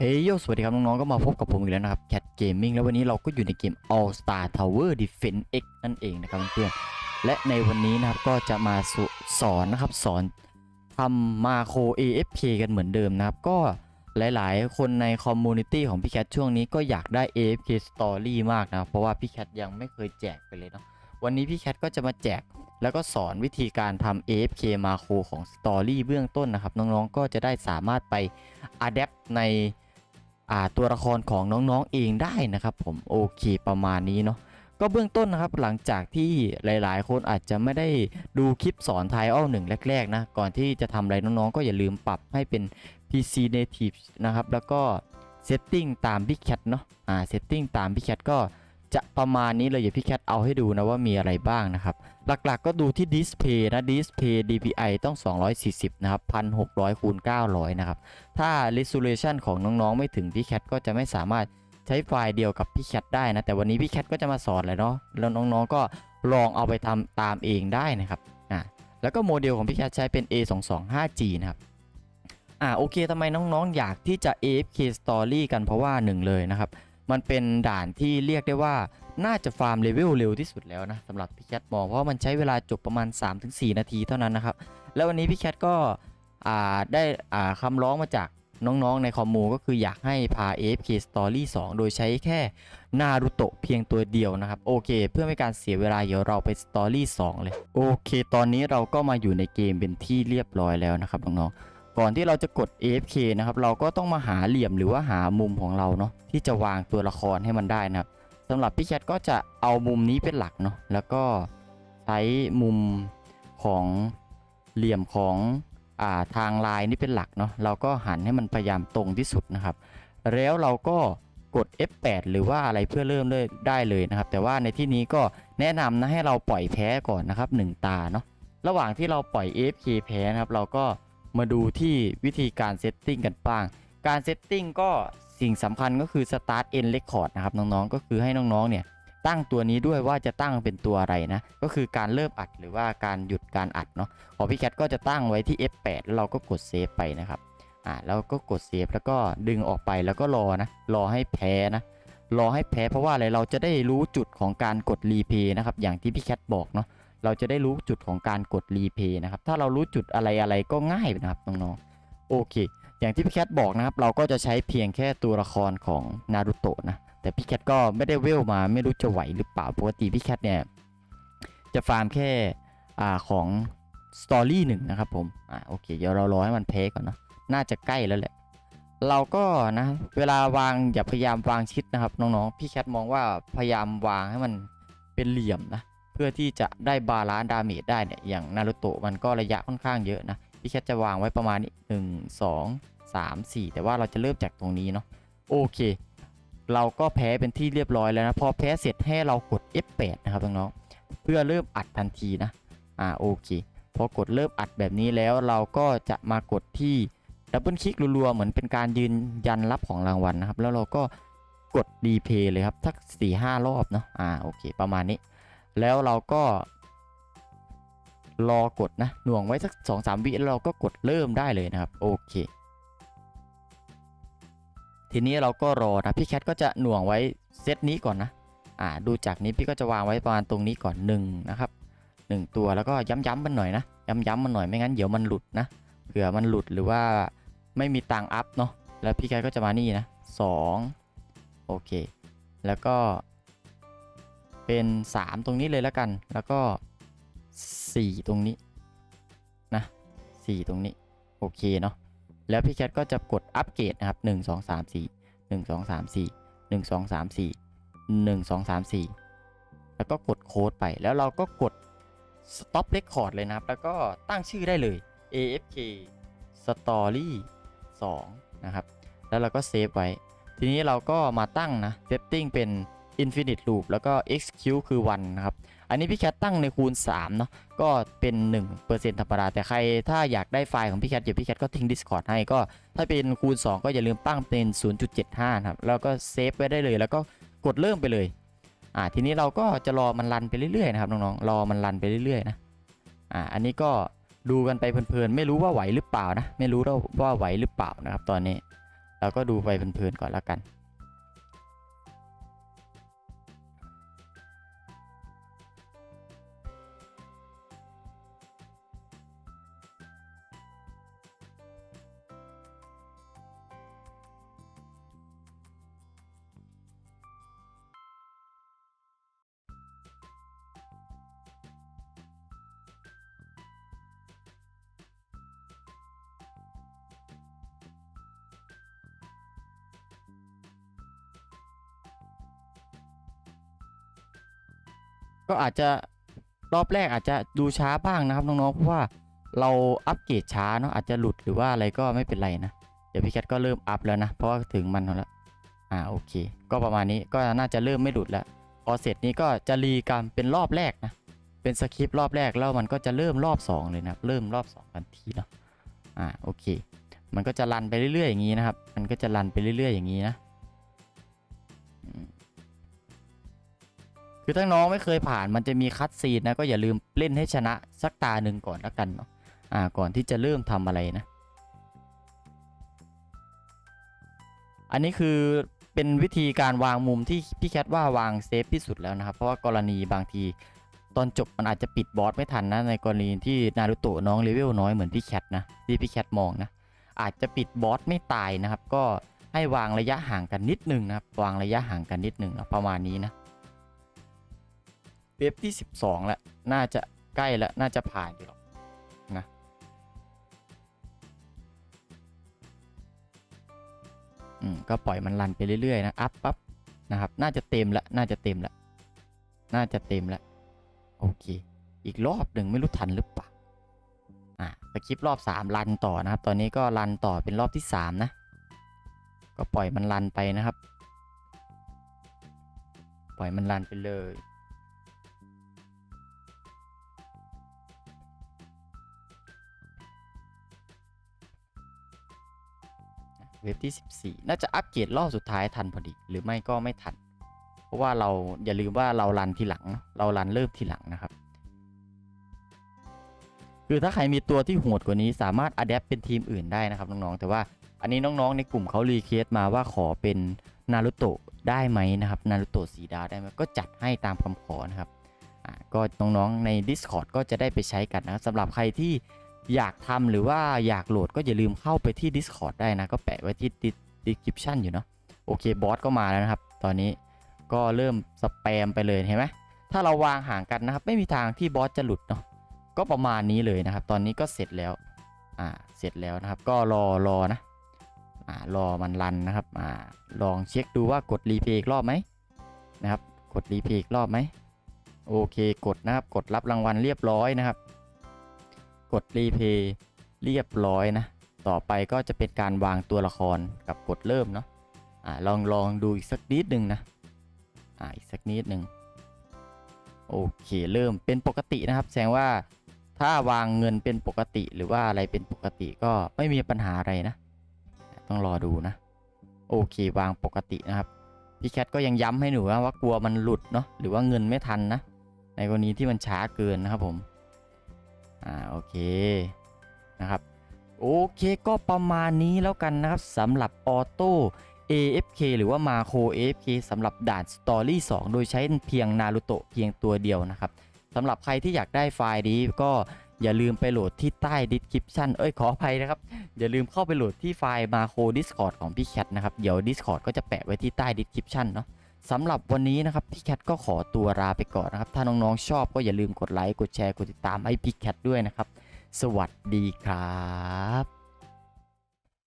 เฮ้ยโยสวัสดีครับน้องๆ ก็มาพบกับผมอีกแล้วนะครับ Cat Gaming แล้ววันนี้เราก็อยู่ในเกม All Star Tower Defense X นั่นเองนะครับเพื่อนๆและในวันนี้นะครับก็จะมาสสอนนะครับสอนทำมาโค AFK กันเหมือนเดิมนะครับ ก็หลายๆ คนในคอมมูนิตี้ของพี่แคทช่วงนี้ก็อยากได้ AFK Story มากนะเพราะว่าพี่แคทยังไม่เคยแจกไปเลยเนาะวันนี้พี่แคทก็จะมาแจก แล้วก็สอนวิธีการทำ AFK มาโคของ Story เบื้องต้นนะครับ น้องๆก็จะได้สามารถไป Adapt ใน ตัวละครของน้องๆเองได้นะครับ ผมโอเคประมาณนี้เนาะก็เบื้องต้นนะครับหลังจากที่หลายๆ คนอาจจะไม่ได้ดูคลิปสอนไทอ้อหนึ่งแรกๆนะก่อนที่จะทำอะไรน้องๆ ก็อย่าลืมปรับให้เป็น PC native นะครับ แล้วก็เซตติ้งตาม Big Cat เนาะอ่าเซตติ้งตาม Big Cat ก็ จะประมาณนี้เลยอย่าพี่แคทเอาให้ดูนะว่ามีอะไรบ้างนะครับ หลักๆก็ดูที่ display นะ display DPI ต้อง 240 นะครับ 1600คูณ900 นะครับ ถ้า resolution ของน้องๆ ไม่ถึงพี่แคทก็จะไม่สามารถใช้ไฟล์เดียวกับพี่แคทได้นะ แต่วันนี้พี่แคทก็จะมาสอนเลยเนาะแล้วน้องๆก็ลองเอาไปทำตามเองได้นะครับอ่าแล้วก็โมเดลของพี่แคทใช้เป็น A225G นะครับอ่าโอเคทำไมน้องๆ อยากที่จะ AFK Story กันเพราะว่าหนึ่งเลยนะครับ มันเป็นด่านที่เรียกได้ว่าน่าจะฟาร์มเลเวลเร็วที่สุดแล้วนะสำหรับพี่แคทมองเพราะมันใช้เวลาจบประมาณ 3-4 นาทีเท่านั้นนะครับ แล้ววันนี้พี่แคทก็ได้คำร้องมาจากน้องๆในคอมมูก็คืออยากให้พา AFK Story 2 โดยใช้แค่นารูโตะเพียงตัวเดียวนะครับ โอเค เพื่อไม่การเสียเวลาเดี๋ยวเราไป Story 2 เลย โอเค ตอนนี้เราก็มาอยู่ในเกมเป็นที่เรียบร้อยแล้วนะครับน้องๆ ก่อนที่เราจะกด AFK นะครับเราก็ต้องมาหาเหลี่ยมหรือว่าหามุมของเราเนาะที่จะวางตัวละครให้มันได้นะครับสำหรับพี่แคทก็จะเอามุมนี้เป็นหลักเนาะแล้วก็ใช้มุมของเหลี่ยมของอ่าทางลายนี่เป็นหลักเนาะเราก็หันให้มันพยายามตรงที่สุดนะครับ แล้วเราก็กด F8 หรือว่าอะไรเพื่อเริ่มเลยได้เลยนะครับ แต่ว่าในที่นี้ก็แนะนำนะให้เราปล่อยแพ้ก่อนนะครับหนึ่งตาเนาะระหว่างที่เราปล่อย AFK แพ้นะครับ เราก็ มาดูที่วิธีการเซตติ้งกันบ้าง การเซตติ้งก็สิ่งสำคัญก็คือ start end record นะครับน้องๆ ก็คือให้น้องๆ เนี่ยตั้งตัวนี้ด้วยว่าจะตั้งเป็นตัวอะไรนะ ก็คือการเริ่มอัดหรือว่าการหยุดการอัดเนาะของพี่แคทก็จะตั้งไว้ที่ F8 แล้วเราก็กดเซฟไปนะครับอ่าแล้วก็กดเซฟแล้วก็ดึงออกไปแล้วก็รอนะ รอให้แพ้นะ รอให้แพ้เพราะว่าอะไรเราจะได้รู้จุดของการกดรีเพย์นะครับอย่างที่พี่แคทบอกเนาะ เราจะได้รู้จุดของการกดรีเพย์นะครับ ถ้าเรารู้จุดอะไรอะไรก็ง่ายนะครับน้องๆ โอเค อย่างที่พี่แคทบอกนะครับ เราก็จะใช้เพียงแค่ตัวละครของนารูโตะนะ แต่พี่แคทก็ไม่ได้เวลมาไม่รู้จะไหวหรือเปล่า ปกติพี่แคทเนี่ย จะฟาร์มแค่อ่าของสตอรี่หนึ่งนะครับผม อ่าโอเค เดี๋ยวเรารอให้มันเพลก่อนนะ น่าจะใกล้แล้วแหละ เราก็นะ เวลาวางอย่าพยายามวางชิดนะครับน้องๆ พี่แคทมองว่าพยายามวางให้มันเป็นเหลี่ยมนะ พื่อที่จะได้บาลานซ์ดาเมจได้เนี่ยอย่างนารูโตะมันก็ระยะค่อนข้างเยอะนะพี่แคทจะวางไว้ประมาณนี้หนึ่งสองสามสี่แต่ว่าเราจะเริ่มจากตรงนี้เนาะโอเค เราก็แพ้เป็นที่เรียบร้อยแล้วนะพอแพ้เสร็จให้เรากด F8 นะครับน้องๆเพื่อเริ่มอัดทันทีนะอ่าโอเคพอกดเริ่มอัดแบบนี้แล้วเราก็จะมากดที่ดับเบิลคลิกรัวๆเหมือนเป็นการยืนยันรับของรางวัลนะครับ แล้วเราก็กดรีเพย์เลยครับสักสี่ห้ารอบเนาะอ่าโอเค ประมาณนี้ แล้วเราก็รอกดนะหน่วงไว้สัก2อสวิแล้วเราก็กดเริ่มได้เลยนะครับ โอเค ทีนี้เราก็รอนะพี่แคทก็จะหน่วงไว้เซตนี้ก่อนนะอ่าดูจากนี้พี่ก็จะวางไว้ประมาณตรงนี้ก่อน1นะครับ1 ตัวแล้วก็ย้ำๆมันหน่อยนะย้ำๆมันหน่อยไม่งั้นเดี๋ยวมันหลุดนะเผื่อมันหลุดหรือว่าไม่มีตังอัพเนาะแล้วพี่แคทก็จะมานี่นะ2โอเค แล้วก็ เป็น 3 ตรงนี้เลยแล้วกัน แล้วก็ 4 ตรงนี้นะ4ตรงนี้ โอเคเนาะแล้วพี่แคทก็จะกดอัปเกรดนะครับ 1 2 3 4 1 2 3 4 1 2 3 4 1 2 3 4 แล้วก็กดโค้ดไปแล้วเราก็กด stop record เลยนะครับ แล้วก็ตั้งชื่อได้เลย AFK Story 2 นะครับ แล้วเราก็เซฟไว้ ทีนี้เราก็มาตั้งนะ setting เป็น infinite loop แล้วก็ execute คือ1นะครับ อันนี้พี่แคทตั้งในคูณ3เนาะก็เป็น 1%ธรรมดา แต่ใครถ้าอยากได้ไฟล์ของพี่แคทเดี๋ยวพี่แคทก็ทิ้ง Discord ให้ก็ ถ้าเป็นคูณ 2 ก็อย่าลืมตั้งเป็น 0.75นะครับแล้วก็เซฟไว้ได้เลยแล้วก็กดเริ่มไปเลยอ่าทีนี้เราก็จะรอมันรันไปเรื่อยๆนะครับน้องๆรอมันรันไปเรื่อยๆนะอ่าอันนี้ก็ดูกันไปเพลินๆไม่รู้ว่าไหวหรือเปล่านะไม่รู้ว่าไหวหรือเปล่านะครับตอนนี้เราก็ดูไปเพลินๆก่อนแล้วกัน ก็อาจจะรอบแรกอาจจะดูช้าบ้างนะครับน้องๆเพราะว่าเราอัปเกรดช้าเนาะอาจจะหลุดหรือว่าอะไรก็ไม่เป็นไรนะเดี๋ยวพี่แคทก็เริ่มอัพแล้วนะ เพราะว่าถึงมันแล้วอ่าโอเค ก็ประมาณนี้ก็น่าจะเริ่มไม่หลุดแล้วพอเสร็จนี้ก็จะรีกันเป็นรอบแรกนะเป็นสคริปต์รอบแรกแล้วมันก็จะเริ่มรอบ 2 เลยนะเริ่มรอบ2ทันทีเนาะอ่าโอเค มันก็จะรันไปเรื่อยๆอย่างนี้นะครับ มันก็จะรันไปเรื่อยๆอย่างนี้นะ คือถ้าน้องไม่เคยผ่านมันจะมีคัดซีนนะก็อย่าลืมเล่นให้ชนะสักตาหนึ่งก่อนแล้วกันเนาะอ่าก่อนที่จะเริ่มทำอะไรนะ อันนี้คือเป็นวิธีการวางมุมที่พี่แคทว่าวางเซฟที่สุดแล้วนะครับ เพราะว่ากรณีบางทีตอนจบมันอาจจะปิดบอสไม่ทันนะในกรณีที่นารูโตะน้องเลเวลน้อยเหมือนพี่แคทนะที่พี่แคทมองนะอาจจะปิดบอสไม่ตายนะครับ ก็ให้วางระยะห่างกันนิดนึงนะครับวางระยะห่างกันนิดนึงนะประมาณนี้นะ เว็บที่ 12แล้วน่าจะใกล้แล้วน่าจะผ่านอยู่หรอกนะอืมก็ปล่อยมันรันไปเรื่อยๆนะ อัพปั๊บนะครับ น่าจะเต็มแล้วน่าจะเต็มแล้วน่าจะเต็มแล้วโอเค อีกรอบหนึ่งไม่รู้ทันหรือเปล่าอะสคริปรอบ 3 รันต่อนะครับ ตอนนี้ก็รันต่อเป็นรอบที่ 3 นะ ก็ปล่อยมันรันไปนะครับ ปล่อยมันรันไปเลย ว็บที่ 14 น่าจะอัปเกรดรอบสุดท้ายทันพอดี หรือไม่ก็ไม่ทัน เพราะว่าเราอย่าลืมว่าเรารันทีหลัง เรารันเริ่มทีหลังนะครับ คือถ้าใครมีตัวที่โหดกว่านี้สามารถอัดแอปเป็นทีมอื่นได้นะครับน้องๆ แต่ว่าอันนี้น้องๆ ในกลุ่มเขารีเควสต์มาว่าขอเป็นนารุโตะได้ไหมนะครับ นารุโตะสีดาวได้ไหมก็จัดให้ตามคำขอนะครับก็น้องๆใน Discord ก็จะได้ไปใช้กันนะครับสำหรับใครที่ อยากทำหรือว่าอยากโหลดก็อย่าลืมเข้าไปที่ Discord ได้นะ ก็แปะไว้ที่ description อยู่เนาะโอเคบอสก็มาแล้วนะครับ ตอนนี้ก็เริ่มสแปมไปเลยเห็นไหมถ้าเราวางห่างกันนะครับ ไม่มีทางที่บอสจะหลุดเนาะก็ประมาณนี้เลยนะครับ ตอนนี้ก็เสร็จแล้วอ่าเสร็จแล้วนะครับ ก็รอรอนะอ่ารอมันรันนะครับอ่าลองเช็คดูว่ากดรีเพย์อีกรอบไหมนะครับ กดรีเพย์อีกรอบไหมโอเคกดนะครับกดรับรางวัลเรียบร้อยนะครับ กดรีเพย์เรียบร้อยนะ ต่อไปก็จะเป็นการวางตัวละครกับกดเริ่มเนาะอ่าลองลองดูอีกสักนิดหนึ่งนะอ่าอีกสักนิดหนึ่งโอเคเริ่มเป็นปกตินะครับ แสดงว่าถ้าวางเงินเป็นปกติหรือว่าอะไรเป็นปกติก็ไม่มีปัญหาอะไรนะ ต้องรอดูนะ โอเควางปกตินะครับพี่แคทก็ยังย้ำให้หนูนะว่ากลัวมันหลุดเนาะหรือว่าเงินไม่ทันนะ ในกรณีที่มันช้าเกินนะครับผม อ่าโอเคนะครับโอเคก็ประมาณนี้แล้วกันนะครับสำหรับออโต้ AFK หรือว่ามาโค AFK สำหรับด่าน Story 2โดยใช้เพียงนารูโตะเพียงตัวเดียวนะครับสำหรับใครที่อยากได้ไฟล์นี้ก็อย่าลืมไปโหลดที่ใต้ description เอ้ยขออภัยนะครับ อย่าลืมเข้าไปโหลดที่ไฟล์ Macro Discord ของพี่แคทนะครับ เดี๋ยว Discord ก็จะแปะไว้ที่ใต้ description เนาะ สำหรับวันนี้นะครับพี่แคทก็ขอตัวลาไปก่อนนะครับ ถ้าน้องๆชอบก็อย่าลืมกดไลค์กดแชร์กดติดตามให้พี่แคทด้วยนะครับ สวัสดีครับ